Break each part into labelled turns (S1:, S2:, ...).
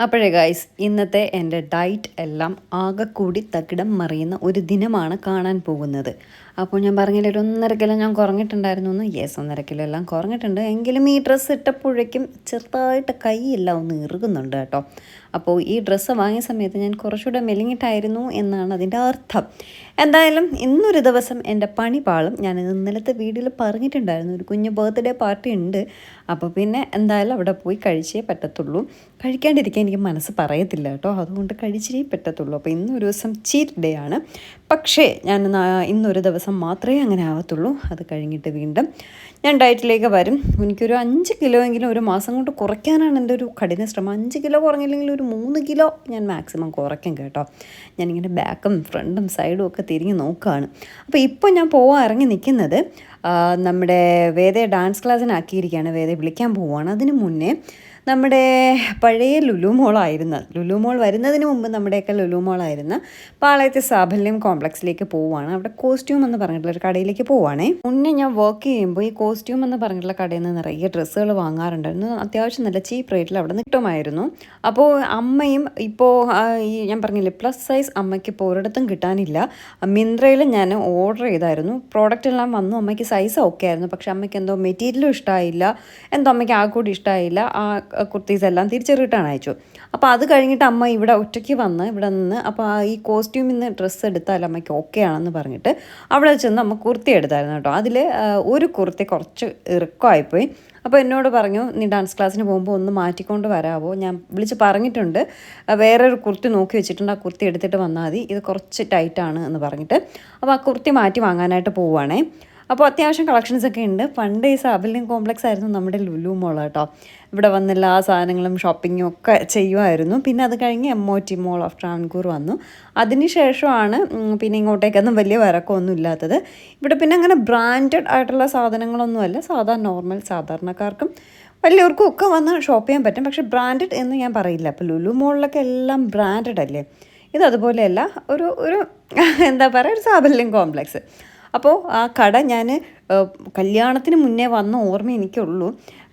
S1: അപ്പോഴേ ഗൈസ് ഇന്നത്തെ എന്റെ ഡയറ്റ് എല്ലാം ആകെക്കൂടി കൂടി തകിടം മറിയുന്ന ഒരു ദിനമാണ് കാണാൻ പോകുന്നത്. അപ്പോൾ ഞാൻ പറഞ്ഞില്ല ഒരു ഒന്നര കിലോ ഞാൻ കുറഞ്ഞിട്ടുണ്ടായിരുന്നു എന്ന്. യെസ് ഒന്നര കിലോ എല്ലാം കുറഞ്ഞിട്ടുണ്ട്. എങ്കിലും ഈ ഡ്രസ്സ് ഇട്ടപ്പോഴേക്കും ചെറുതായിട്ട് കൈയെല്ലാം ഒന്ന് ഇറുകുന്നുണ്ട് കേട്ടോ. അപ്പോൾ ഈ ഡ്രസ്സ് വാങ്ങിയ സമയത്ത് ഞാൻ കുറച്ചുകൂടെ മെലിഞ്ഞിട്ടായിരുന്നു എന്നാണ് അതിന്റെ അർത്ഥം. എന്തായാലും ഇന്നൊരു ദിവസം എന്റെ പണി പാളും ഞാൻ ഇന്നലത്തെ വീഡിയോയിൽ പറഞ്ഞിട്ടുണ്ടായിരുന്നു. ഒരു കുഞ്ഞ് ബർത്ത്ഡേ പാർട്ടി ഉണ്ട്. അപ്പോൾ പിന്നെ എന്തായാലും അവിടെ പോയി കഴിച്ചേ പറ്റത്തുള്ളൂ. കഴിക്കാണ്ടിരിക്കാൻ എനിക്ക് മനസ്സ് പറയത്തില്ല കേട്ടോ. അതുകൊണ്ട് കഴിച്ചേ പറ്റത്തുള്ളൂ. അപ്പോൾ ഇന്നൊരു ദിവസം ചീറ്റ് ഡേ ആണ്. പക്ഷേ ഞാൻ ഇന്നൊരു ദിവസം മാത്രമേ അങ്ങനെ ആവത്തുള്ളൂ. അത് കഴിഞ്ഞിട്ട് വീണ്ടും ഞാൻ ഡയറ്റിലേക്ക് വരും. എനിക്കൊരു അഞ്ച് കിലോ എങ്കിലും ഒരു മാസം കൊണ്ട് കുറയ്ക്കാനാണ് എന്റെ ഒരു കഠിന ശ്രമം. അഞ്ച് കിലോ കുറഞ്ഞില്ലെങ്കിൽ ഒരു മൂന്ന് കിലോ ഞാൻ മാക്സിമം കുറയ്ക്കും കേട്ടോ. ഞാനിങ്ങനെ ബാക്കും ഫ്രണ്ടും സൈഡും ഒക്കെ തിരിഞ്ഞ് നോക്കുകയാണ് അപ്പോൾ ഇപ്പോൾ ഞാൻ പോകാൻ ഇറങ്ങി നിൽക്കുന്നത് നമ്മുടെ വേദയെ ഡാൻസ് ക്ലാസ്സിനാക്കിയിരിക്കുകയാണ്. വേദയെ വിളിക്കാൻ പോവുകയാണ് അതിന് മുന്നേ നമ്മുടെ പഴയ ലുലു മോളായിരുന്ന ലുലു മോൾ വരുന്നതിന് മുമ്പ് നമ്മുടെയൊക്കെ ലുലു മോളായിരുന്ന പാളയത്തെ സാഫല്യം കോംപ്ലക്സിലേക്ക് പോവുകയാണ് അവിടെ കോസ്റ്റ്യൂം എന്ന് പറഞ്ഞിട്ടുള്ള ഒരു കടയിലേക്ക് പോവുകയാണേ മുന്നേ ഞാൻ വർക്ക് ചെയ്യുമ്പോൾ ഈ കോസ്റ്റ്യൂം എന്ന് പറഞ്ഞിട്ടുള്ള കടയിൽ നിന്ന് നിറയെ ഡ്രസ്സുകൾ വാങ്ങാറുണ്ടായിരുന്നു. അത്യാവശ്യം നല്ല ചീപ്പ് റേറ്റിൽ അവിടെ കിട്ടുമായിരുന്നു. അപ്പോൾ അമ്മയും ഇപ്പോൾ ഈ ഞാൻ പറഞ്ഞില്ലേ പ്ലസ് സൈസ് അമ്മയ്ക്ക് ഇപ്പോൾ ഒരിടത്തും കിട്ടാനില്ല. മിന്ത്രയിൽ ഞാൻ ഓർഡർ ചെയ്തായിരുന്നു. പ്രോഡക്റ്റ് എല്ലാം വന്നു. അമ്മയ്ക്ക് സൈസ് ഓക്കെ ആയിരുന്നു. പക്ഷെ അമ്മയ്ക്ക് എന്തോ മെറ്റീരിയലും ഇഷ്ടമായില്ല എന്തോ അമ്മയ്ക്ക് ആ കൂടി ഇഷ്ടമായില്ല ആ കുർത്തീസ് എല്ലാം തിരിച്ച് അയച്ചു. അപ്പോൾ അത് കഴിഞ്ഞിട്ട് അമ്മ ഇവിടെ ഒറ്റയ്ക്ക് വന്ന് ഇവിടെ നിന്ന് അപ്പോൾ ഈ കോസ്റ്റ്യൂമിൽ നിന്ന് ഡ്രസ്സ് എടുത്താൽ അമ്മയ്ക്ക് ഓക്കെ ആണെന്ന് പറഞ്ഞിട്ട് അവിടെ ചെന്ന് അമ്മ കുർത്തി എടുത്തായിരുന്നു കേട്ടോ. അതിൽ ഒരു കുർത്തി കുറച്ച് ഇറുക്കമായിപ്പോയി. അപ്പോൾ എന്നോട് പറഞ്ഞു നീ ഡാൻസ് ക്ലാസ്സിന് പോകുമ്പോൾ ഒന്ന് മാറ്റിക്കൊണ്ട് വരാവോ? ഞാൻ വിളിച്ച് പറഞ്ഞിട്ടുണ്ട്. വേറെ ഒരു കുർത്തി നോക്കി വെച്ചിട്ടുണ്ട്. ആ കുർത്തി എടുത്തിട്ട് വന്നാൽ മതി. ഇത് കുറച്ച് ടൈറ്റാണ് എന്ന് പറഞ്ഞിട്ട് അപ്പോൾ ആ കുർത്തി മാറ്റി വാങ്ങാനായിട്ട് പോവുകയാണേ അപ്പോൾ അത്യാവശ്യം കളക്ഷൻസ് ഒക്കെ ഉണ്ട്. പണ്ട് ഈ സാബല്യം കോംപ്ലക്സ് ആയിരുന്നു നമ്മുടെ ലുലു മോൾ കേട്ടോ ഇവിടെ വന്ന് എല്ലാ സാധനങ്ങളും ഷോപ്പിങ്ങും ഒക്കെ ചെയ്യുമായിരുന്നു. പിന്നെ അത് കഴിഞ്ഞ് M O T mall of Travancore വന്നു. അതിന് ശേഷമാണ് പിന്നെ ഇങ്ങോട്ടേക്കൊന്നും വലിയ വരക്കമൊന്നും ഇല്ലാത്തത്. ഇവിടെ പിന്നെ അങ്ങനെ ബ്രാൻഡഡ് ആയിട്ടുള്ള സാധനങ്ങളൊന്നുമല്ല. സാധാ നോർമൽ സാധാരണക്കാർക്കും വലിയവർക്കും ഒക്കെ വന്ന് ഷോപ്പ് ചെയ്യാൻ പറ്റും. പക്ഷേ ബ്രാൻഡഡ് എന്ന് ഞാൻ പറയില്ല. അപ്പോൾ ലുലു മോളിലൊക്കെ എല്ലാം ബ്രാൻഡഡ് അല്ലേ? ഇത് ഒരു ഒരു എന്താ പറയുക ഒരു സാബല്യം കോംപ്ലക്സ് അപ്പോൾ ആ കട ഞാൻ കല്യാണത്തിന് മുന്നേ വന്ന ഓർമ്മ എനിക്കുള്ളൂ.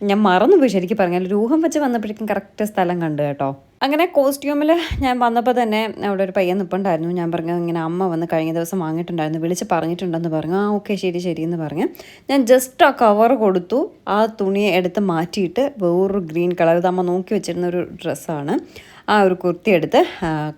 S1: ഞാൻ മറന്നുപോയി ശരിക്കും പറഞ്ഞാൽ രൂഹം വെച്ച് വന്നപ്പോഴേക്കും കറക്റ്റ് സ്ഥലം കണ്ടു കേട്ടോ. അങ്ങനെ കോസ്റ്റ്യൂമിൽ ഞാൻ വന്നപ്പോൾ തന്നെ അവിടെ ഒരു പയ്യൻ നിൽപ്പുണ്ടായിരുന്നു ഞാൻ പറഞ്ഞു ഇങ്ങനെ അമ്മ വന്ന് കഴിഞ്ഞ ദിവസം വാങ്ങിയിട്ടുണ്ടായിരുന്നു. വിളിച്ച് പറഞ്ഞിട്ടുണ്ടെന്ന് പറഞ്ഞു. ആ ഓക്കെ ശരി ശരി എന്ന് പറഞ്ഞു. ഞാൻ ജസ്റ്റ് ആ കവർ കൊടുത്തു. ആ തുണിയെ എടുത്ത് മാറ്റിയിട്ട് വേറൊരു ഗ്രീൻ കളർ. ഇത് അമ്മ നോക്കി വെച്ചിരുന്ന ഒരു ഡ്രസ്സാണ്. ആ ഒരു കുർത്തി എടുത്ത്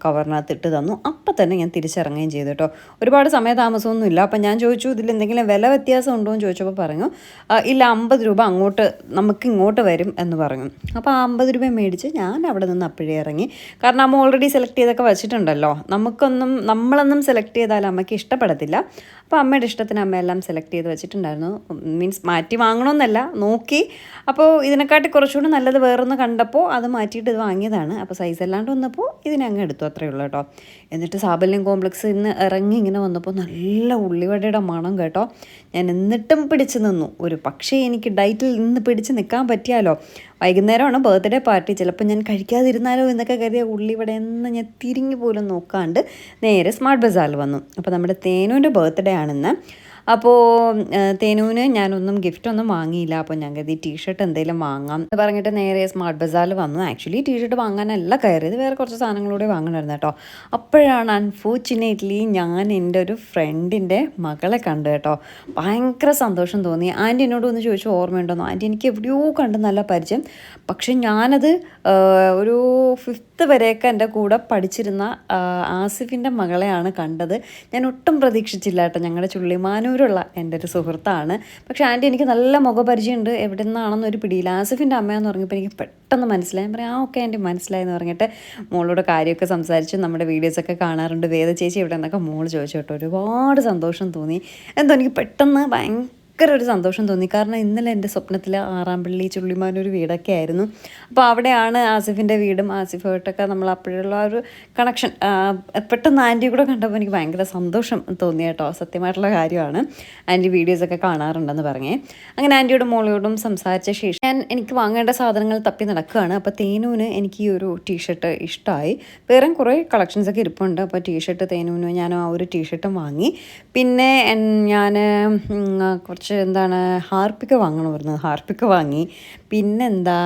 S1: കവറിനകത്ത് ഇട്ട് തന്നു. അപ്പം തന്നെ ഞാൻ തിരിച്ചിറങ്ങുകയും ചെയ്തു കേട്ടോ. ഒരുപാട് സമയതാമസമൊന്നും ഇല്ല അപ്പം ഞാൻ ചോദിച്ചു ഇതിൽ എന്തെങ്കിലും വില വ്യത്യാസം ഉണ്ടോ? എന്ന് ചോദിച്ചപ്പോൾ പറഞ്ഞു "ആ, ഇല്ല അമ്പത് രൂപ അങ്ങോട്ട് നമുക്ക് ഇങ്ങോട്ട് വരും എന്ന് പറഞ്ഞു. അപ്പോൾ ആ അമ്പത് രൂപ മേടിച്ച് ഞാൻ അവിടെ നിന്ന് അപ്പോഴേ ഇറങ്ങി. കാരണം അമ്മ ഓൾറെഡി സെലക്ട് ചെയ്തൊക്കെ വെച്ചിട്ടുണ്ടല്ലോ. നമുക്കൊന്നും നമ്മളൊന്നും സെലക്ട് ചെയ്താൽ അമ്മയ്ക്ക് ഇഷ്ടപ്പെടത്തില്ല. അപ്പോൾ അമ്മയുടെ ഇഷ്ടത്തിന് അമ്മ എല്ലാം സെലക്ട് ചെയ്ത് വെച്ചിട്ടുണ്ടായിരുന്നു. മീൻസ് മാറ്റി വാങ്ങണമെന്നല്ല നോക്കി. അപ്പോൾ ഇതിനെക്കാട്ടി കുറച്ചുകൂടി നല്ലത് വേറൊന്ന് കണ്ടപ്പോൾ അത് മാറ്റിയിട്ട് ഇത് വാങ്ങിയതാണ്. അപ്പോൾ സൈസ് അല്ലാണ്ട് വന്നപ്പോൾ ഇതിനെ അങ്ങ് എടുത്തു അത്രയേ ഉള്ളൂ കേട്ടോ. എന്നിട്ട് സാബല്യം കോംപ്ലക്സ് ഇന്ന് ഇറങ്ങി ഇങ്ങനെ വന്നപ്പോൾ നല്ല ഉള്ളിവടയുടെ മണം കേട്ടോ. ഞാൻ എന്നിട്ടും പിടിച്ചു നിന്നു. ഒരു പക്ഷേ എനിക്ക് ഡയറ്റിൽ നിന്ന് പിടിച്ച് നിൽക്കാൻ പറ്റിയാലോ? വൈകുന്നേരമാണ് ബർത്ത്ഡേ പാർട്ടി ചിലപ്പോൾ ഞാൻ കഴിക്കാതിരുന്നാലോ എന്നൊക്കെ കരുതിയ ഉള്ളിവട എന്ന് ഞാൻ തിരിഞ്ഞു പോലും നോക്കാണ്ട് നേരെ സ്മാർട്ട് ബസാറിൽ വന്നു. അപ്പോൾ നമ്മുടെ തേനുവിന്റെ ബർത്ത്ഡേ ആണെന്ന്. അപ്പോൾ തേനുവിന് ഞാനൊന്നും ഗിഫ്റ്റൊന്നും വാങ്ങിയില്ല. അപ്പോൾ ഞാൻ കരുതി ടീഷർട്ട് എന്തെങ്കിലും വാങ്ങാം എന്ന് പറഞ്ഞിട്ട് നേരെ സ്മാർട്ട് ബസാറിൽ വന്നു. ആക്ച്വലി ടീഷർട്ട് വാങ്ങാനല്ല കയറിയത്. വേറെ കുറച്ച് സാധനങ്ങളൂടെ വാങ്ങണമായിരുന്നു കേട്ടോ. അപ്പോഴാണ് അൺഫോർച്ചുനേറ്റ്ലി ഞാൻ എന്റെ ഒരു ഫ്രണ്ടിന്റെ മകളെ കണ്ടു കേട്ടോ. ഭയങ്കര സന്തോഷം തോന്നി. ആന്റി എന്നോട് ഒന്ന് ചോദിച്ചു ഓർമ്മയുണ്ടോന്നോ ആന്റി എനിക്ക് എവിടെയോ കണ്ട് നല്ല പരിചയം. പക്ഷെ ഞാനത് ഒരു ഫിഫ്ത്ത് വരെയൊക്കെ എന്റെ കൂടെ പഠിച്ചിരുന്ന ആസിഫിന്റെ മകളെയാണ് കണ്ടത്. ഞാൻ ഒട്ടും പ്രതീക്ഷിച്ചില്ല കേട്ടോ ഞങ്ങളുടെ ചുള്ളിമാനൂരുള്ള എന്റെ ഒരു സുഹൃത്താണ്. പക്ഷേ ആന്റി എനിക്ക് നല്ല മുഖപരിചയമുണ്ട്. എവിടെ നിന്നാണെന്ന് ഒരു പിടിയില്ല. ആസിഫിന്റെ അമ്മയെന്ന് പറഞ്ഞപ്പോൾ എനിക്ക് പെട്ടെന്ന് മനസ്സിലായി. പറയും പറയാം ആ ഓക്കെ ആന്റി മനസ്സിലായി എന്ന് പറഞ്ഞിട്ട് മോളോട് കാര്യമൊക്കെ സംസാരിച്ച് നമ്മുടെ വീഡിയോസൊക്കെ കാണാറുണ്ട്. വേദ ചേച്ചി എവിടെ നിന്നൊക്കെ മോൾ ചോദിച്ചു കേട്ടോ. ഒരുപാട് സന്തോഷം തോന്നി. എന്തോ എനിക്ക് പെട്ടെന്ന് ഭയങ്കര ഭയങ്കര ഒരു സന്തോഷം തോന്നി. കാരണം ഇന്നലെ എന്റെ സ്വപ്നത്തിൽ ആറാമ്പള്ളി ചുള്ളിമാനൊരു വീടൊക്കെ ആയിരുന്നു. അപ്പോൾ അവിടെയാണ് ആസിഫിന്റെ വീടും ആസിഫായിട്ടൊക്കെ നമ്മൾ അപ്പോഴുള്ള ആ ഒരു കണക്ഷൻ പെട്ടെന്ന് ആന്റി കൂടെ കണ്ടപ്പോൾ എനിക്ക് ഭയങ്കര സന്തോഷം തോന്നി കേട്ടോ. സത്യമായിട്ടുള്ള കാര്യമാണ്. ആന്റി വീഡിയോസൊക്കെ കാണാറുണ്ടെന്ന് പറഞ്ഞേ. അങ്ങനെ ആന്റിയോടും മോളിയോടും സംസാരിച്ച ശേഷം ഞാൻ എനിക്ക് വാങ്ങേണ്ട സാധനങ്ങൾ തപ്പി നടക്കുകയാണ്. അപ്പോൾ തേനൂന് എനിക്ക് ഈ ഒരു ടീഷർട്ട് ഇഷ്ടമായി. വേറെ കുറേ കളക്ഷൻസൊക്കെ ഇരിപ്പുണ്ട്. അപ്പോൾ ടീഷർട്ട് തേനൂന് ഞാൻ ആ ഒരു ടീഷർട്ടും വാങ്ങി. പിന്നെ ഞാൻ കുറച്ച് കുറച്ച് എന്താണ് ഹാർപ്പിക്ക വാങ്ങണമായിരുന്നു ഹാർപ്പിക്ക വാങ്ങി. പിന്നെന്താ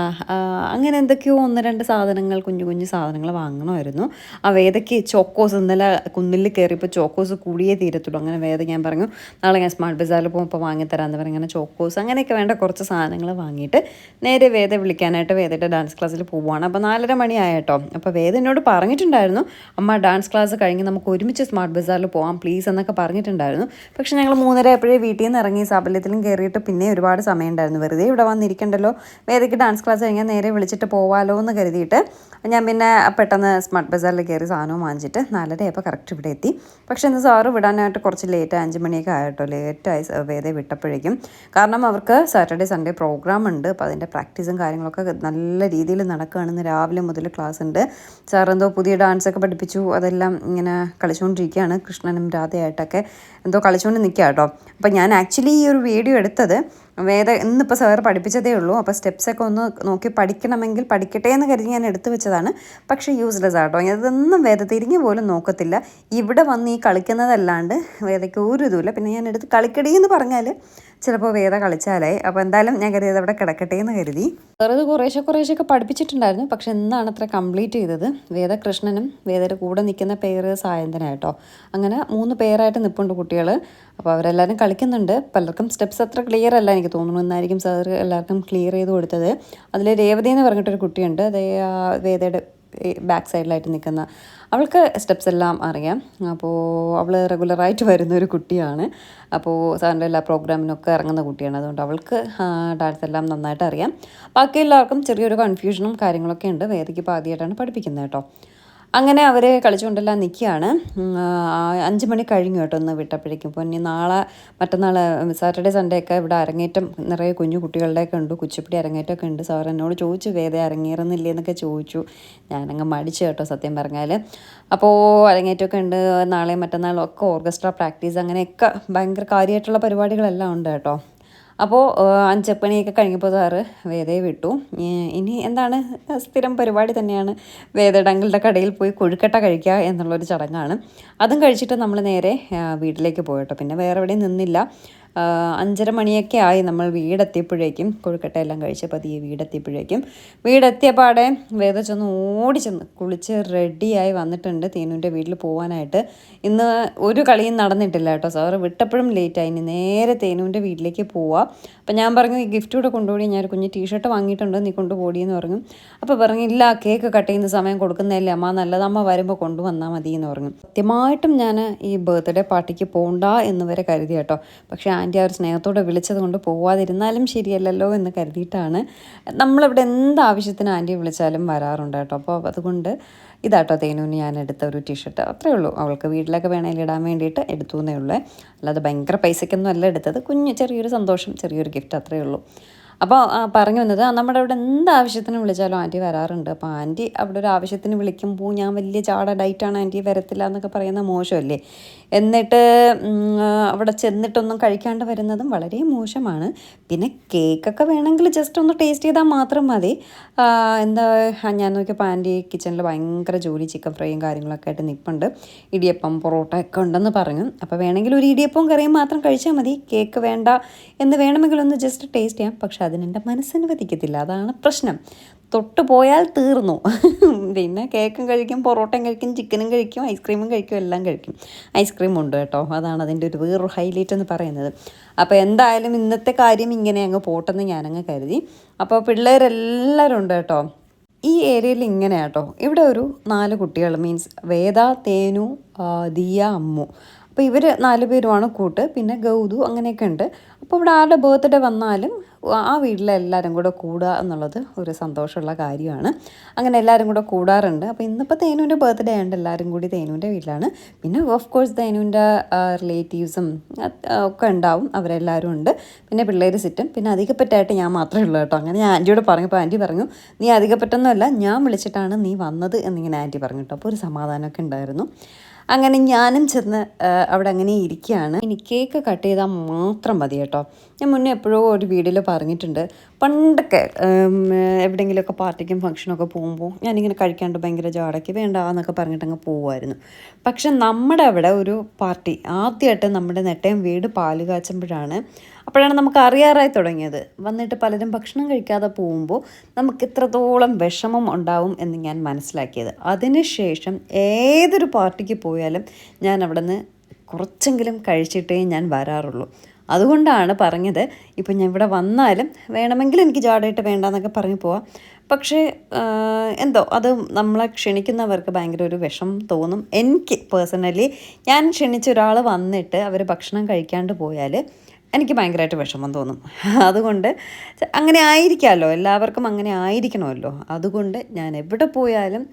S1: അങ്ങനെ എന്തൊക്കെയോ ഒന്ന് രണ്ട് സാധനങ്ങൾ കുഞ്ഞു കുഞ്ഞു സാധനങ്ങൾ വാങ്ങണമായിരുന്നു. ആ വേദയ്ക്ക് ചോക്കോസ് ഇന്നലെ കുന്നിൽ കയറിയപ്പോൾ ചോക്കോസ് കൂടിയേ തീരത്തുള്ളൂ. അങ്ങനെ വേദ ഞാൻ പറഞ്ഞു നാളെ ഞാൻ സ്മാർട്ട് ബസാറിൽ പോകുമ്പോൾ വാങ്ങിത്തരാമെന്ന് പറഞ്ഞു. അങ്ങനെ ചോക്കോസ് അങ്ങനെയൊക്കെ വേണ്ട കുറച്ച് സാധനങ്ങൾ വാങ്ങിയിട്ട് നേരെ വേദ വിളിക്കാനായിട്ട് വേദയുടെ ഡാൻസ് ക്ലാസ്സിൽ പോവുകയാണ് അപ്പോൾ നാലര മണിയായിട്ടോ അപ്പോൾ വേദ എന്നോട് പറഞ്ഞിട്ടുണ്ടായിരുന്നു അമ്മ ഡാൻസ് ക്ലാസ് കഴിഞ്ഞ് നമുക്ക് ഒരുമിച്ച് സ്മാർട്ട് ബസാറിൽ പോകാം പ്ലീസ് എന്നൊക്കെ പറഞ്ഞിട്ടുണ്ടായിരുന്നു. പക്ഷേ ഞങ്ങൾ മൂന്നര എപ്പോഴേ വീട്ടിൽ നിന്ന് ഇറങ്ങി സാബല്യത്തിലും കയറിയിട്ട് പിന്നെ ഒരുപാട് സമയം ഉണ്ടായിരുന്നു വെറുതെ ഇവിടെ വന്നിരിക്കണ്ടല്ലോ. വേദയ്ക്ക് ഡാൻസ് ക്ലാസ് കഴിഞ്ഞാൽ നേരെ വിളിച്ചിട്ട് പോവാലോ എന്ന് കരുതിയിട്ട് ഞാൻ പിന്നെ പെട്ടെന്ന് സ്മാർട്ട് ബസാറിൽ കയറി സാധനവും വാങ്ങിച്ചിട്ട് നാലരയപ്പോൾ കറക്റ്റ് ഇവിടെ എത്തി. പക്ഷേ ഇന്ന് സാറ് വിടാനായിട്ട് കുറച്ച് ലേറ്റ് അഞ്ച് മണിയൊക്കെ ആയിട്ടോ. ലേറ്റായി വേദയെ വിട്ടപ്പോഴേക്കും. കാരണം അവർക്ക് സാറ്റർഡേ സൺഡേ പ്രോഗ്രാം ഉണ്ട്. അപ്പോൾ അതിന്റെ പ്രാക്ടീസും കാര്യങ്ങളൊക്കെ നല്ല രീതിയിൽ നടക്കുകയാണ് ഇന്ന് രാവിലെ മുതൽ ക്ലാസ് ഉണ്ട്. സാർ എന്തോ പുതിയ ഡാൻസൊക്കെ പഠിപ്പിച്ചു. അതെല്ലാം ഇങ്ങനെ കളിച്ചുകൊണ്ടിരിക്കുകയാണ് കൃഷ്ണനും രാധയായിട്ടൊക്കെ. എന്തോ കളിച്ചുകൊണ്ട് നിൽക്കുക കേട്ടോ അപ്പോൾ ഞാൻ ആക്ച്വലി ഈ ഒരു വീഡിയോ എടുത്തത് വേദ ഇന്നിപ്പോൾ സാർ പഠിപ്പിച്ചതേ ഉള്ളൂ. അപ്പോൾ സ്റ്റെപ്സൊക്കെ ഒന്ന് നോക്കി പഠിക്കണമെങ്കിൽ പഠിക്കട്ടെ എന്ന് കരുതി ഞാൻ എടുത്തു വെച്ചതാണ്. പക്ഷേ യൂസ്ലെസ് ആട്ടോ. ഇതൊന്നും വേദ തിരിഞ്ഞു പോലും നോക്കത്തില്ല. ഇവിടെ വന്ന് ഈ കളിക്കുന്നതല്ലാണ്ട് വേദയ്ക്ക് ഒരു ഇതുമില്ല. പിന്നെ ഞാൻ എടുത്ത് കളിക്കടി എന്ന് പറഞ്ഞാൽ ചിലപ്പോൾ വേദ കളിച്ചാലേ. അപ്പോൾ എന്തായാലും ഞാൻ കരുതിയത് അവിടെ കിടക്കട്ടെ എന്ന് കരുതി. വേറെ കുറേശ്ശെ കുറേശ്ശെ പഠിപ്പിച്ചിട്ടുണ്ടായിരുന്നു. പക്ഷെ എന്നാണ് അത്ര കംപ്ലീറ്റ് ചെയ്തത്. വേദ കൃഷ്ണനും വേദയുടെ കൂടെ നിൽക്കുന്ന പേര് സായന്തനായിട്ടോ അങ്ങനെ മൂന്ന് പേരായിട്ട് നിൽപ്പുണ്ട് കുട്ടികൾ അപ്പോൾ അവരെല്ലാവരും കളിക്കുന്നുണ്ട്. പലർക്കും സ്റ്റെപ്സ് അത്ര ക്ലിയർ അല്ല എനിക്ക് തോന്നുന്നു എന്നായിരിക്കും സാർ എല്ലാവർക്കും ക്ലിയർ ചെയ്ത് കൊടുത്തത്. അതിൽ രേവതി എന്ന് പറഞ്ഞിട്ടൊരു കുട്ടിയുണ്ട്. അതേ വേദയുടെ ബാക്ക് സൈഡിലായിട്ട് നിൽക്കുന്ന. അവൾക്ക് സ്റ്റെപ്സ് എല്ലാം അറിയാം. അപ്പോൾ അവൾ റെഗുലറായിട്ട് വരുന്ന ഒരു കുട്ടിയാണ്. അപ്പോൾ സാറിന്റെ എല്ലാ പ്രോഗ്രാമിനൊക്കെ ഇറങ്ങുന്ന കുട്ടിയാണ്. അതുകൊണ്ട് അവൾക്ക് ഡാൻസ് എല്ലാം നന്നായിട്ട് അറിയാം. ബാക്കി എല്ലാവർക്കും ചെറിയൊരു കൺഫ്യൂഷനും കാര്യങ്ങളൊക്കെ ഉണ്ട്. വേദിക്ക് പാതിയായിട്ടാണ് പഠിപ്പിക്കുന്നത് കേട്ടോ. അങ്ങനെ അവർ കളിച്ചുകൊണ്ടെല്ലാം നിൽക്കുകയാണ്. അഞ്ച് മണി കഴിഞ്ഞു കേട്ടോ ഒന്ന് വിട്ടപ്പോഴേക്കും. അപ്പോൾ ഇനി നാളെ മറ്റന്നാൾ സാറ്റർഡേ സൺഡേ ഒക്കെ ഇവിടെ അരങ്ങേറ്റം നിറയെ കുഞ്ഞു കുട്ടികളുടെയൊക്കെ ഉണ്ട്. കുച്ചിപ്പിടി അരങ്ങേറ്റമൊക്കെ ഉണ്ട്. സാർ എന്നോട് ചോദിച്ചു വേദ അരങ്ങേറുന്നില്ലേ? എന്നൊക്കെ ചോദിച്ചു. ഞാനങ്ങ് മടിച്ചു കേട്ടോ സത്യം പറഞ്ഞാൽ അപ്പോൾ അരങ്ങേറ്റമൊക്കെ ഉണ്ട്. നാളെയും മറ്റന്നാളൊക്കെ ഓർക്കസ്ട്ര പ്രാക്ടീസ് അങ്ങനെയൊക്കെ ഭയങ്കര കാര്യമായിട്ടുള്ള പരിപാടികളെല്ലാം ഉണ്ട് കേട്ടോ. അപ്പോൾ അഞ്ചപ്പണിയൊക്കെ കഴിഞ്ഞപ്പോൾ സാറ് വേദയെ വിട്ടു. ഇനി എന്താണ്? സ്ഥിരം പരിപാടി തന്നെയാണ്. വേദയുടെ കടയിൽ പോയി കൊഴുക്കട്ട കഴിക്കുക എന്നുള്ളൊരു ചടങ്ങാണ്. അതും കഴിച്ചിട്ട് നമ്മൾ നേരെ വീട്ടിലേക്ക് പോയിട്ടോ പിന്നെ വേറെ എവിടെയും നിന്നില്ല. അഞ്ചര മണിയൊക്കെ ആയി നമ്മൾ വീടെത്തിയപ്പോഴേക്കും കൊഴുക്കട്ട എല്ലാം കഴിച്ച് പതിയെ വീടെത്തിയപ്പോഴേക്കും വീടെത്തിയപാടെ വേദ ചെന്ന് ഓടി ചെന്ന് കുളിച്ച് റെഡിയായി വന്നിട്ടുണ്ട് തേനുവിന്റെ വീട്ടിൽ പോകാനായിട്ട് ഇന്ന് ഒരു കളിയും നടന്നിട്ടില്ല കേട്ടോ. സാറ് വിട്ടപ്പോഴും ലേറ്റായി ഇനി നേരെ തേനുവിന്റെ വീട്ടിലേക്ക് പോവാം. അപ്പം ഞാൻ പറഞ്ഞു ഈ ഗിഫ്റ്റ് കൂടെ കൊണ്ടുപോയി ഞാൻ ഒരു കുഞ്ഞ് ടീഷർട്ട് വാങ്ങിയിട്ടുണ്ട്. നീ കൊണ്ടുപോടി എന്ന് പറഞ്ഞു. അപ്പോൾ പറഞ്ഞു ഇല്ല കേക്ക് കട്ട് ചെയ്യുന്ന സമയം കൊടുക്കുന്നതല്ലേ. അമ്മ നല്ലത് അമ്മ വരുമ്പോൾ കൊണ്ടുവന്നാൽ മതി എന്ന് പറഞ്ഞു. സത്യമായിട്ടും ഞാൻ ഈ ബർത്ത്ഡേ പാർട്ടിക്ക് പോകണ്ട എന്ന് വരെ കരുതി കേട്ടോ. പക്ഷേ ആന്റി ആ ഒരു സ്നേഹത്തോടെ വിളിച്ചത് കൊണ്ട് പോവാതിരുന്നാലും ശരിയല്ലല്ലോ എന്ന് കരുതിയിട്ടാണ് നമ്മളിവിടെ എന്ത് ആവശ്യത്തിന് ആന്റിയെ വിളിച്ചാലും വരാറുണ്ട് കേട്ടോ. അപ്പോൾ അതുകൊണ്ട് ഇതാട്ടോ തേനുവിന് ഞാൻ എടുത്ത ഒരു ടീഷർട്ട് അത്രേ ഉള്ളൂ. അവൾക്ക് വീട്ടിലൊക്കെ വേണമെങ്കിൽ ഇടാൻ വേണ്ടിയിട്ട് എടുത്തു എന്നേ ഉള്ളൂ. അല്ലാതെ ഭയങ്കര പൈസയ്ക്കൊന്നും അല്ല എടുത്തത്. കുഞ്ഞ് ചെറിയൊരു സന്തോഷം ചെറിയൊരു ഗിഫ്റ്റ് അത്രേ ഉള്ളൂ. അപ്പോൾ പറഞ്ഞു വന്നത് നമ്മുടെ അവിടെ എന്ത് ആവശ്യത്തിന് വിളിച്ചാലും ആന്റി വരാറുണ്ട്. അപ്പോൾ ആന്റി അവിടെ ഒരു ആവശ്യത്തിന് വിളിക്കുമ്പോൾ ഞാൻ വലിയ ചാട ഡയറ്റാണ് ആന്റി വരത്തില്ല എന്നൊക്കെ പറയുന്ന മോശമല്ലേ? എന്നിട്ട് അവിടെ ചെന്നിട്ടൊന്നും കഴിക്കാണ്ട് വരുന്നതും വളരെ മോശമാണ്. പിന്നെ കേക്കൊക്കെ വേണമെങ്കിൽ ജസ്റ്റ് ഒന്ന് ടേസ്റ്റ് ചെയ്താൽ മാത്രം മതി. എന്താ ഞാൻ നോക്കിയപ്പോൾ ആന്റി കിച്ചണിൽ ഭയങ്കര ജോലി ചിക്കൻ ഫ്രൈയും കാര്യങ്ങളൊക്കെ ആയിട്ട് നിൽപ്പുണ്ട് ഇടിയപ്പം പൊറോട്ട ഒക്കെ ഉണ്ടെന്ന് പറഞ്ഞു. അപ്പോൾ വേണമെങ്കിൽ ഒരു ഇടിയപ്പവും കറിയും മാത്രം കഴിച്ചാൽ മതി. കേക്ക് വേണ്ട എന്ന് വേണമെങ്കിൽ ഒന്ന് ജസ്റ്റ് ടേസ്റ്റ് ചെയ്യാം. പക്ഷെ അതിനെന്റെ മനസ്സനുവദിക്കത്തില്ല. അതാണ് പ്രശ്നം. തൊട്ട് പോയാൽ തീർന്നു. പിന്നെ കേക്കും കഴിക്കും പൊറോട്ടയും കഴിക്കും ചിക്കനും കഴിക്കും ഐസ്ക്രീമും കഴിക്കും എല്ലാം കഴിക്കും. ഐസ്ക്രീം ഉണ്ട് കേട്ടോ. അതാണ് അതിന്റെ ഒരു വേറൊരു ഹൈലൈറ്റ് എന്ന് പറയുന്നത്. അപ്പോൾ എന്തായാലും ഇന്നത്തെ കാര്യം ഇങ്ങനെ അങ്ങ് പോട്ടെന്ന് ഞാനങ്ങ് കരുതി. അപ്പോൾ പിള്ളേരെല്ലാവരും ഉണ്ട് കേട്ടോ. ഈ ഏരിയയിൽ ഇങ്ങനെ കേട്ടോ. ഇവിടെ ഒരു നാല് കുട്ടികൾ മീൻസ് വേദ തേനു ദിയ അമ്മു. അപ്പോൾ ഇവർ നാല് പേരുമാണ് കൂട്ട്. പിന്നെ ഗൗതു അങ്ങനെയൊക്കെ ഉണ്ട്. അപ്പോൾ ഇവിടെ ആരുടെ ബർത്ത്ഡേ വന്നാലും ആ വീട്ടിലെ എല്ലാവരും കൂടെ കൂടുക എന്നുള്ളത് ഒരു സന്തോഷമുള്ള കാര്യമാണ്. അങ്ങനെ എല്ലാവരും കൂടെ കൂടാറുണ്ട്. അപ്പോൾ ഇന്നിപ്പോൾ തേനുവിന്റെ ബർത്ത്ഡേ ആയതുകൊണ്ട് എല്ലാവരും കൂടി തേനുവിന്റെ വീട്ടിലാണ്. പിന്നെ ഓഫ് കോഴ്സ് തേനുവിന്റെ റിലേറ്റീവ്സും ഒക്കെ ഉണ്ടാവും. അവരെല്ലാവരും ഉണ്ട്. പിന്നെ പിള്ളേർ സിറ്റും. പിന്നെ അധികപ്പറ്റായിട്ട് ഞാൻ മാത്രമേ ഉള്ളൂ കേട്ടോ. അങ്ങനെ ഞാൻ ആന്റിയോട് പറഞ്ഞപ്പോൾ ആന്റി പറഞ്ഞു നീ അധികപ്പറ്റൊന്നുമല്ല ഞാൻ വിളിച്ചിട്ടാണ് നീ വന്നത് എന്നിങ്ങനെ ആന്റി പറഞ്ഞു കേട്ടോ. അപ്പോൾ ഒരു സമാധാനമൊക്കെ ഉണ്ടായിരുന്നു. അങ്ങനെ ഞാനും ചെന്ന് അവിടെ അങ്ങനെ ഇരിക്കുകയാണ്. ഇനി കേക്ക് കട്ട് ചെയ്താൽ മാത്രം മതി കേട്ടോ. ഞാൻ മുന്നേ എപ്പോഴോ ഒരു വീഡിയോയിൽ പറഞ്ഞിട്ടുണ്ട്. പണ്ടൊക്കെ എവിടെയെങ്കിലുമൊക്കെ പാർട്ടിക്കും ഫംഗ്ഷനൊക്കെ പോകുമ്പോൾ ഞാനിങ്ങനെ കഴിക്കാണ്ട് ഭയങ്കര ജാടയ്ക്ക് വേണ്ട എന്നൊക്കെ പറഞ്ഞിട്ട് അങ്ങ് പോകുമായിരുന്നു പക്ഷെ നമ്മുടെ അവിടെ ഒരു പാർട്ടി ആദ്യമായിട്ട് നമ്മുടെ നെട്ടയം വീട് പാൽ കാച്ചുമ്പോഴാണ് അപ്പോഴാണ് നമുക്ക് അറിയാറായി തുടങ്ങിയത്. വന്നിട്ട് പലരും ഭക്ഷണം കഴിക്കാതെ പോകുമ്പോൾ നമുക്ക് ഇത്രത്തോളം വിഷമം ഉണ്ടാവും എന്ന് ഞാൻ മനസ്സിലാക്കിയത്. അതിനുശേഷം ഏതൊരു പാർട്ടിക്ക് പോയാലും ഞാൻ അവിടെ നിന്ന് കുറച്ചെങ്കിലും കഴിച്ചിട്ടേ ഞാൻ വരാറുള്ളൂ. അതുകൊണ്ടാണ് പറഞ്ഞത്. ഇപ്പം ഞാൻ ഇവിടെ വന്നാലും വേണമെങ്കിൽ എനിക്ക് ജാടായിട്ട് വേണ്ട എന്നൊക്കെ പറഞ്ഞു പോവാം. പക്ഷേ എന്തോ അത് നമ്മളെ ക്ഷണിക്കുന്നവർക്ക് ഭയങ്കര ഒരു വിഷം തോന്നും. എനിക്ക് പേഴ്സണലി ഞാൻ ക്ഷണിച്ച ഒരാൾ വന്നിട്ട് അവർ ഭക്ഷണം കഴിക്കാണ്ട് പോയാൽ എനിക്ക് ഭയങ്കരമായിട്ട് വിഷമം തോന്നും. അതുകൊണ്ട് അങ്ങനെ ആയിരിക്കാമല്ലോ എല്ലാവർക്കും അങ്ങനെ ആയിരിക്കണമല്ലോ. അതുകൊണ്ട് ഞാൻ എവിടെ പോയാലും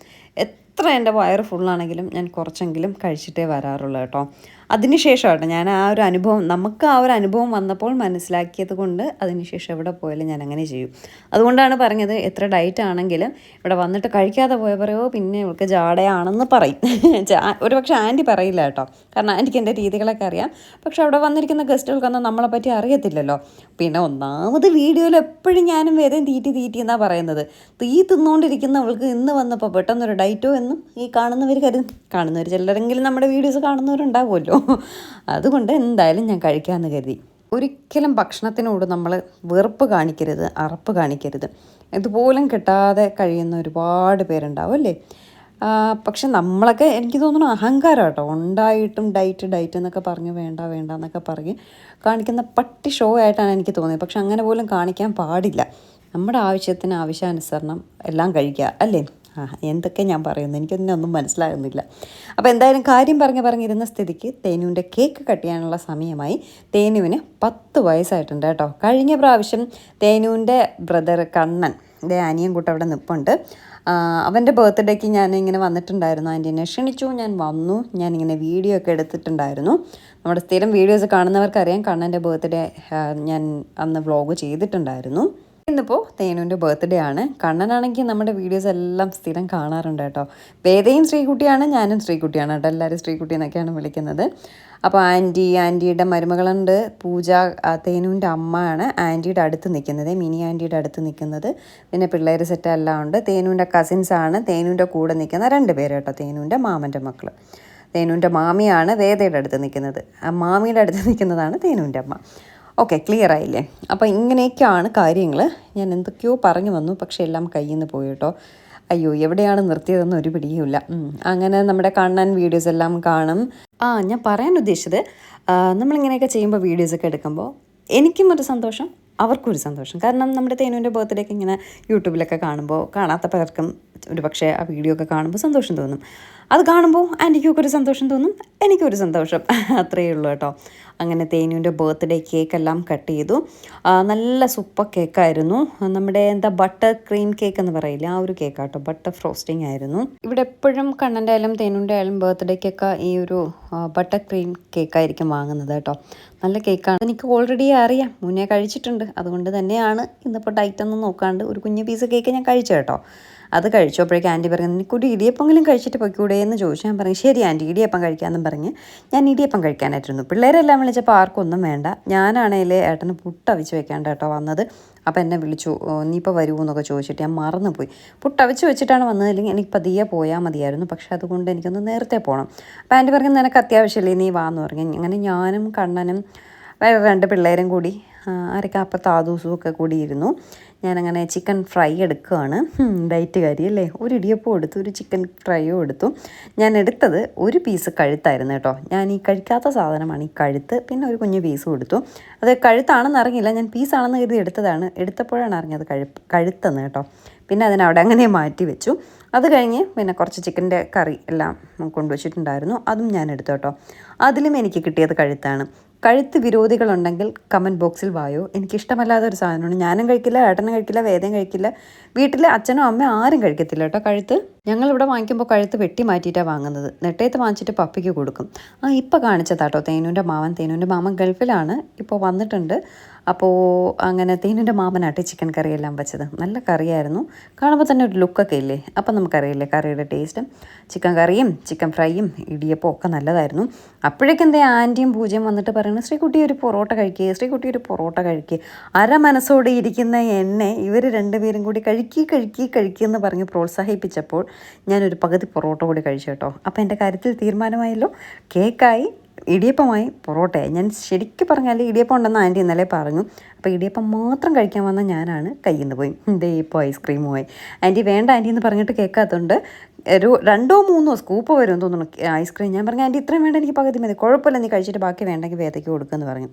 S1: എത്ര എന്റെ വയറ് ഫുള്ളാണെങ്കിലും ഞാൻ കുറച്ചെങ്കിലും കഴിച്ചിട്ടേ വരാറുള്ളൂ കേട്ടോ. അതിനുശേഷം കേട്ടോ ഞാൻ ആ ഒരു അനുഭവം നമുക്ക് ആ ഒരു അനുഭവം വന്നപ്പോൾ മനസ്സിലാക്കിയത് കൊണ്ട് അതിനുശേഷം എവിടെ പോയാലും ഞാൻ അങ്ങനെ ചെയ്യും. അതുകൊണ്ടാണ് പറഞ്ഞത് എത്ര ഡയറ്റ് ആണെങ്കിലും ഇവിടെ വന്നിട്ട് കഴിക്കാതെ പോയ പറയോ പിന്നെ ഇവൾക്ക് ജാടയാണെന്ന് പറയും. ഒരു പക്ഷേ ആന്റി പറയില്ല കേട്ടോ. കാരണം ആന്റിക്ക് എന്റെ രീതികളൊക്കെ അറിയാം. പക്ഷെ അവിടെ വന്നിരിക്കുന്ന ഗസ്റ്റുകൾക്കൊന്നും നമ്മളെ പറ്റി അറിയത്തില്ലല്ലോ. പിന്നെ ഒന്നാമത് വീഡിയോയിൽ എപ്പോഴും ഞാനും വേദം തീറ്റി തീറ്റി എന്നാണ് പറയുന്നത്. തീ തിന്നുകൊണ്ടിരിക്കുന്നവൾക്ക് ഇന്ന് വന്നപ്പോൾ പെട്ടെന്നൊരു ഡയറ്റോ എന്നും ഈ കാണുന്നവർ കരുതും. കാണുന്നവർ ചിലരെങ്കിലും നമ്മുടെ വീഡിയോസ് കാണുന്നവരുണ്ടാവുമല്ലോ. അതുകൊണ്ട് എന്തായാലും ഞാൻ കഴിക്കാമെന്ന് കരുതി. ഒരിക്കലും ഭക്ഷണത്തിനോട് നമ്മൾ വെറുപ്പ് കാണിക്കരുത് അറപ്പ് കാണിക്കരുത്. ഇതുപോലും കിട്ടാതെ കഴിയുന്ന ഒരുപാട് പേരുണ്ടാവും അല്ലേ? പക്ഷെ നമ്മളൊക്കെ എനിക്ക് തോന്നുന്നു അഹങ്കാരം കേട്ടോ ഉണ്ടായിട്ടും ഡയറ്റ് ഡയറ്റ് എന്നൊക്കെ പറഞ്ഞ് വേണ്ട വേണ്ട എന്നൊക്കെ പറഞ്ഞ് കാണിക്കുന്ന പട്ടി ഷോ ആയിട്ടാണ് എനിക്ക് തോന്നിയത്. പക്ഷെ അങ്ങനെ പോലും കാണിക്കാൻ പാടില്ല. നമ്മുടെ ആവശ്യത്തിന് ആവശ്യാനുസരണം എല്ലാം കഴിക്കുക അല്ലേ? എന്തൊക്കെ ഞാൻ പറയുന്നു? എനിക്കൊന്നും മനസ്സിലാകുന്നില്ല. അപ്പോൾ എന്തായാലും കാര്യം പറഞ്ഞ് പറഞ്ഞിരുന്ന സ്ഥിതിക്ക് തേനുവിന്റെ കേക്ക് കട്ട് ചെയ്യാനുള്ള സമയമായി. തേനുവിന് പത്ത് വയസ്സായിട്ടുണ്ട് കേട്ടോ. കഴിഞ്ഞ പ്രാവശ്യം തേനുവിന്റെ ബ്രദർ കണ്ണൻ ദേ അനിയൻ കൂട്ട് അവിടെ നിൽപ്പുണ്ട് അവന്റെ ബർത്ത്ഡേക്ക് ഞാൻ ഇങ്ങനെ വന്നിട്ടുണ്ടായിരുന്നു. ആന്റീനെ ക്ഷണിച്ചു ഞാൻ വന്നു ഞാനിങ്ങനെ വീഡിയോ ഒക്കെ എടുത്തിട്ടുണ്ടായിരുന്നു. നമ്മുടെ സ്ഥിരം വീഡിയോസ് കാണുന്നവർക്കറിയാം കണ്ണന്റെ ബർത്ത്ഡേ ഞാൻ അന്ന് വ്ളോഗ് ചെയ്തിട്ടുണ്ടായിരുന്നു. ഇന്നിപ്പോൾ തേനുവിന്റെ ബർത്ത്ഡേ ആണ്. കണ്ണനാണെങ്കിൽ നമ്മുടെ വീഡിയോസ് എല്ലാം സ്ഥിരം കാണാറുണ്ട് കേട്ടോ. വേദയും ശ്രീകുട്ടിയാണ് ഞാനും ശ്രീകുട്ടിയാണ് കേട്ടോ. എല്ലാവരും ശ്രീകുട്ടി എന്നൊക്കെയാണ് വിളിക്കുന്നത്. അപ്പോൾ ആന്റി ആന്റിയുടെ മരുമകളുണ്ട്. പൂജ തേനുവിന്റെ അമ്മയാണ് ആന്റിയുടെ അടുത്ത് നിൽക്കുന്നത്. മിനി ആന്റിയുടെ അടുത്ത് നിൽക്കുന്നത്. പിന്നെ പിള്ളേർ സെറ്റ് എല്ലാം ഉണ്ട്. തേനുവിന്റെ കസിൻസാണ് തേനുവിന്റെ കൂടെ നിൽക്കുന്ന രണ്ട് പേര് കേട്ടോ. തേനുവിന്റെ മാമന്റെ മക്കൾ തേനുവിന്റെ മാമിയാണ് വേദയുടെ അടുത്ത് നിൽക്കുന്നത്. ആ മാമിയുടെ അടുത്ത് നിൽക്കുന്നതാണ് തേനുവിന്റെ അമ്മ. ഓക്കെ ക്ലിയർ ആയില്ലേ? അപ്പോൾ ഇങ്ങനെയൊക്കെയാണ് കാര്യങ്ങൾ ഞാൻ എന്തൊക്കെയോ പറഞ്ഞു വന്നു പക്ഷേ എല്ലാം കയ്യിൽ നിന്ന് പോയി കേട്ടോ. അയ്യോ എവിടെയാണ് നിർത്തിയതെന്ന് ഒരു പിടിയുമില്ല. അങ്ങനെ നമ്മുടെ കണ്ണൻ വീഡിയോസ് എല്ലാം കാണും. ആ ഞാൻ പറയാൻ ഉദ്ദേശിച്ചത് നമ്മളിങ്ങനെയൊക്കെ ചെയ്യുമ്പോൾ വീഡിയോസൊക്കെ എടുക്കുമ്പോൾ എനിക്കും ഒരു സന്തോഷം അവർക്കും ഒരു സന്തോഷം. കാരണം നമ്മുടെ തേനുവിന്റെ ബർത്ത്ഡേക്ക് ഇങ്ങനെ യൂട്യൂബിലൊക്കെ കാണുമ്പോൾ കാണാത്ത പലർക്കും ഒരു പക്ഷേ ആ വീഡിയോ ഒക്കെ കാണുമ്പോൾ സന്തോഷം തോന്നും. അത് കാണുമ്പോൾ ആന്റിക്കൊക്കെ ഒരു സന്തോഷം തോന്നും എനിക്കൊരു സന്തോഷം. അത്രയേ ഉള്ളൂ കേട്ടോ. അങ്ങനെ തേനുവിന്റെ ബർത്ത്ഡേ കേക്കെല്ലാം കട്ട് ചെയ്തു. നല്ല സൂപ്പർ കേക്കായിരുന്നു. നമ്മുടെ എന്താ ബട്ടർ ക്രീം കേക്ക് എന്ന് പറയില്ല ആ ഒരു കേക്ക് കേട്ടോ ബട്ടർ ഫ്രോസ്റ്റിംഗ് ആയിരുന്നു. ഇവിടെ എപ്പോഴും കണ്ണന്റെ ആയാലും തേനുവിന്റെ ആയാലും ബർത്ത്ഡേക്കൊക്കെ ഈ ഒരു ബട്ടർ ക്രീം കേക്കായിരിക്കും വാങ്ങുന്നത് കേട്ടോ. നല്ല കേക്കാണ്. എനിക്ക് ഓൾറെഡി അറിയാം. മുന്നേ കഴിച്ചിട്ടുണ്ട്. അതുകൊണ്ട് തന്നെയാണ് ഇന്നിപ്പോൾ ഡയറ്റ് ഒന്നും നോക്കാണ്ട് ഒരു കുഞ്ഞു പീസ് കേക്ക് ഞാൻ കഴിച്ചു കേട്ടോ. അത് കഴിച്ചപ്പോഴേക്കും ആന്റി പറഞ്ഞു എനിക്കൊരു ഇടിയപ്പമെങ്കിലും കഴിച്ചിട്ട് പൊയ്ക്കൂടെ? എന്ന് ചോദിച്ചു. ഞാൻ പറഞ്ഞു ശരി ആന്റി ഇടിയപ്പം കഴിക്കാമെന്നും പറഞ്ഞ് ഞാൻ ഇടിയപ്പം കഴിക്കാനായിട്ടിരുന്നു. പിള്ളേരെല്ലാം വിളിച്ചപ്പോൾ ആർക്കൊന്നും വേണ്ട. ഞാനാണേൽ ഏട്ടന് പുട്ടവിച്ച് വെക്കാണ്ട് കേട്ടോ വന്നത്. അപ്പോൾ എന്നെ വിളിച്ചു നീ ഇപ്പോൾ വരുമോ എന്നൊക്കെ ചോദിച്ചിട്ട് ഞാൻ മറന്നുപോയി. പുട്ടവിച്ച് വെച്ചിട്ടാണ് വന്നതില്ലെങ്കിൽ എനിക്ക് പതിയെ പോയാൽ മതിയായിരുന്നു. പക്ഷേ അതുകൊണ്ട് എനിക്കൊന്ന് നേരത്തെ പോകണം. അപ്പോൾ ആന്റി പറഞ്ഞു നിനക്ക് അത്യാവശ്യമില്ലേ? നീ വാ എന്ന് പറഞ്ഞു. അങ്ങനെ ഞാനും കണ്ണനും രണ്ട് പിള്ളേരും കൂടി അപ്പോൾ താദൂസും ഒക്കെ കൂടിയിരുന്നു. ഞാനങ്ങനെ ചിക്കൻ ഫ്രൈ എടുക്കുകയാണ്. ഡയറ്റ് കാരി അല്ലേ ഒരു ഇടിയപ്പം എടുത്തു ഒരു ചിക്കൻ ഫ്രൈയും എടുത്തു. ഞാൻ എടുത്തത് ഒരു പീസ് കഴുത്തായിരുന്നു കേട്ടോ. ഞാൻ ഈ കഴിക്കാത്ത സാധനമാണ് ഈ കഴുത്ത്. പിന്നെ ഒരു കുഞ്ഞു പീസും എടുത്തു. അത് കഴുത്താണെന്ന് അറിഞ്ഞില്ല. ഞാൻ പീസാണെന്ന് കരുതി എടുത്തതാണ്. എടുത്തപ്പോഴാണ് അറിഞ്ഞത് കഴു കഴുത്തെന്ന് കേട്ടോ. പിന്നെ അതിനവിടെ അങ്ങനെ മാറ്റി വെച്ചു. അത് കഴിഞ്ഞ് പിന്നെ കുറച്ച് ചിക്കന്റെ കറി എല്ലാം കൊണ്ടുവച്ചിട്ടുണ്ടായിരുന്നു. അതും ഞാൻ എടുത്തു കേട്ടോ. അതിലും എനിക്ക് കിട്ടിയത് കഴുത്താണ്. കഴുത്ത് വിരോധികളുണ്ടെങ്കിൽ കമന്റ് ബോക്സിൽ വായോ. എനിക്കിഷ്ടമല്ലാത്ത ഒരു സാധനമാണ്. ഞാനും കഴിക്കില്ല ഏട്ടനും കഴിക്കില്ല വേദയും കഴിക്കില്ല. വീട്ടിലെ അച്ഛനും അമ്മയും ആരും കഴിക്കത്തില്ല കേട്ടോ കഴുത്ത്. ഞങ്ങളിവിടെ വാങ്ങിക്കുമ്പോൾ കഴുത്ത് വെട്ടി മാറ്റിയിട്ടാണ് വാങ്ങുന്നത്. നെട്ടയത്ത് വാങ്ങിച്ചിട്ട് പപ്പിക്ക് കൊടുക്കും. ആ ഇപ്പോൾ കാണിച്ചതാട്ടോ. തേനൂന്റെ മാമൻ തേനൂന്റെ മാമൻ ഗൾഫിലാണ്. ഇപ്പോൾ വന്നിട്ടുണ്ട്. അപ്പോൾ അങ്ങനെ തേനൂന്റെ മാമനാട്ടെ ചിക്കൻ കറിയെല്ലാം വെച്ചത്. നല്ല കറിയായിരുന്നു. കാണുമ്പോൾ തന്നെ ഒരു ലുക്കൊക്കെ ഇല്ലേ? അപ്പം നമുക്കറിയില്ലേ കറിയുടെ ടേസ്റ്റ് ചിക്കൻ കറിയും ചിക്കൻ ഫ്രൈയും ഇടിയപ്പം ഒക്കെ നല്ലതായിരുന്നു. അപ്പോഴേക്കും എന്തേ ആന്റിയും പൂജയും വന്നിട്ട് പറയുന്നത് ശ്രീകുട്ടി ഒരു പൊറോട്ട കഴിക്കുക ശ്രീകുട്ടി ഒരു പൊറോട്ട കഴിക്കുക അര മനസ്സോടെ ഇരിക്കുന്ന എന്നെ ഇവർ രണ്ടുപേരും കൂടി കഴിക്കി കഴിക്കി കഴിക്കുക എന്ന് പറഞ്ഞ് പ്രോത്സാഹിപ്പിച്ചപ്പോൾ ഞാനൊരു പകുതി പൊറോട്ട കൂടി കഴിച്ചു കേട്ടോ. അപ്പോൾ എന്റെ കാര്യത്തിൽ തീരുമാനമായല്ലോ. കേക്കായി ഇടിയപ്പമായി പൊറോട്ടയായി. ഞാൻ ശരിക്കും പറഞ്ഞാൽ ഇടിയപ്പം ഉണ്ടെന്ന് ആന്റി ഇന്നലെ പറഞ്ഞു. അപ്പോൾ ഇടിയപ്പം മാത്രം കഴിക്കാൻ വന്ന ഞാനാണ് കയ്യിൽ നിന്ന് പോയി. ദേ ഇപ്പോൾ ഐസ്ക്രീമുമായി. ആന്റി വേണ്ട ആന്റി എന്ന് പറഞ്ഞിട്ട് കേൾക്കാത്തതുകൊണ്ട് ഒരു രണ്ടോ മൂന്നോ സ്കൂപ്പ് വരും തോന്നുന്നു. ഐസ്ക്രീം. ഞാൻ പറഞ്ഞു ആന്റി ഇത്രയും വേണ്ട എനിക്ക് പകുതി മതി. കുഴപ്പമില്ല നീ കഴിച്ചിട്ട് ബാക്കി വേണ്ടെങ്കിൽ വേദയ്ക്ക് കൊടുക്കുമെന്ന് പറഞ്ഞു.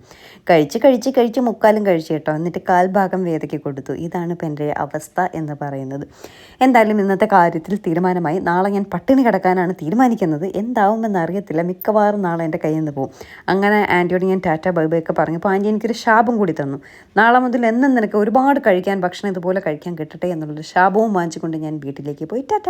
S1: കഴിച്ച് കഴിച്ച് കഴിച്ച് മുക്കാലും കഴിച്ച് കേട്ടോ. എന്നിട്ട് കാൽഭാഗം വേദയ്ക്ക് കൊടുത്തു. ഇതാണ് ഇപ്പം എന്റെ അവസ്ഥ എന്ന് പറയുന്നത്. എന്തായാലും ഇന്നത്തെ കാര്യത്തിൽ തീരുമാനമായി. നാളെ ഞാൻ പട്ടിണി കിടക്കാനാണ് തീരുമാനിക്കുന്നത്. എന്താവുമെന്ന് അറിയത്തില്ല. മിക്കവാറും നാളെ എന്റെ കയ്യിൽ നിന്ന് പോകും. അങ്ങനെ ആന്റിയോട് ഞാൻ ടാറ്റ ബൈ ബൈ ഒക്കെ പറഞ്ഞപ്പോൾ ആന്റി എനിക്കൊരു ശാപം കൂടി തന്നു. നാളെ മുതൽ എന്നും നിനക്ക് ഒരുപാട് കഴിക്കാൻ ഭക്ഷണം ഇതുപോലെ കഴിക്കാൻ കിട്ടട്ടെ എന്നുള്ളൊരു ശാപവും വാങ്ങിച്ചുകൊണ്ട് ഞാൻ വീട്ടിലേക്ക് പോയി. ടാറ്റ.